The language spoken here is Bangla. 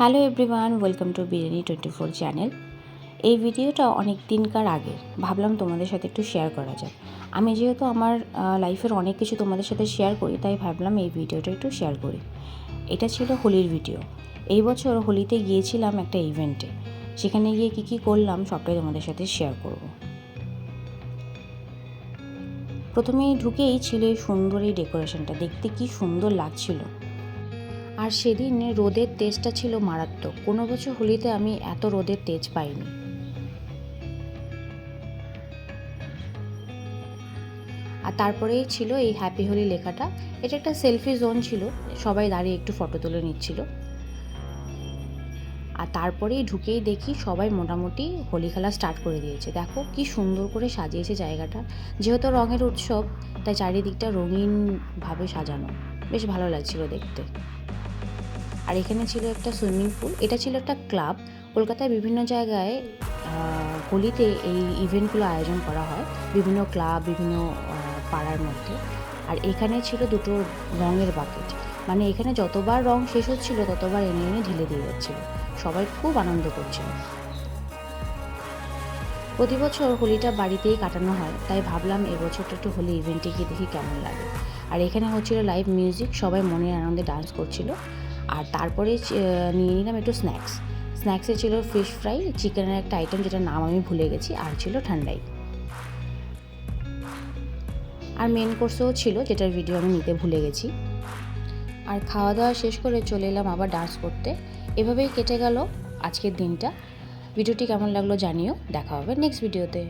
Hello everyone, welcome to Biryani twenty four channel. এই ভিডিওটা অনেক দিনকার আগে, ভাবলাম তোমাদের সাথে একটু শেয়ার করা যায় আমি যেহেতু আমার লাইফের অনেক কিছু তোমাদের সাথে শেয়ার করি, তাই ভাবলাম এই ভিডিওটা একটু শেয়ার করি। এটা ছিল হোলির ভিডিও এই বছর হোলিতে গিয়েছিলাম একটা ইভেন্টে সেখানে গিয়ে কী কী করলাম, সবটাই তোমাদের সাথে শেয়ার করব। প্রথমে ঢুকেই ছিল সুন্দর এই ডেকোরেশনটা দেখতে কি সুন্দর লাগছিল। আর সেদিন রোদের তেজটা ছিল মারাত্মক। কোনো বছর হোলিতে আমি এত রোদের তেজ পাইনি। আর তারপরেই ছিল এই হ্যাপি হোলি লেখাটা। এটা একটা সেলফি জোন ছিল। সবাই দাঁড়িয়ে একটু ফটো তুলে নিচ্ছিল। আর তারপরেই ঢুকেই দেখি সবাই মোটামুটি হোলি খেলা স্টার্ট করে দিয়েছে। দেখো কি সুন্দর করে সাজিয়েছে জায়গাটা। যেহেতু রঙের উৎসব, তাই চারিদিকটা রঙিনভাবে সাজানো। বেশ ভালো লাগছিল দেখতে। আর এখানে ছিল একটা সুইমিং পুল। এটা ছিল একটা ক্লাব। কলকাতায় বিভিন্ন জায়গায় হোলিতে এই ইভেন্টগুলো আয়োজন করা হয়, বিভিন্ন ক্লাব, বিভিন্ন পাড়ার মধ্যে। আর এখানে ছিল দুটো রঙের বাকেট। মানে এখানে যতবার রং শেষ হচ্ছিল, ততবার এনে এনে ঢেলে দিয়ে যাচ্ছিল। সবাই খুব আনন্দ করছিল। প্রতি বছর হোলিটা বাড়িতেই কাটানো হয়, তাই ভাবলাম এবছরটা একটু হোলি ইভেন্টে গিয়ে দেখি কেমন লাগে। আর এখানে হচ্ছিল লাইভ মিউজিক সবাই মনের আনন্দে ডান্স করছিল। আর তারপরে নিয়ে নিলাম একটু স্ন্যাক্স স্ন্যাক্সে ছিল ফিশ ফ্রাই চিকেনের একটা আইটেম যেটার নাম আমি ভুলে গেছি, আর ছিল ঠান্ডাই। আর মেন কোর্সেও ছিল, যেটার ভিডিও আমি নিতে ভুলে গেছি। আর খাওয়া দাওয়া শেষ করে চলে এলাম আবার ডান্স করতে। এভাবেই কেটে গেল আজকের দিনটা। ভিডিওটি কেমন লাগল জানিও। দেখা হবে নেক্সট ভিডিওতে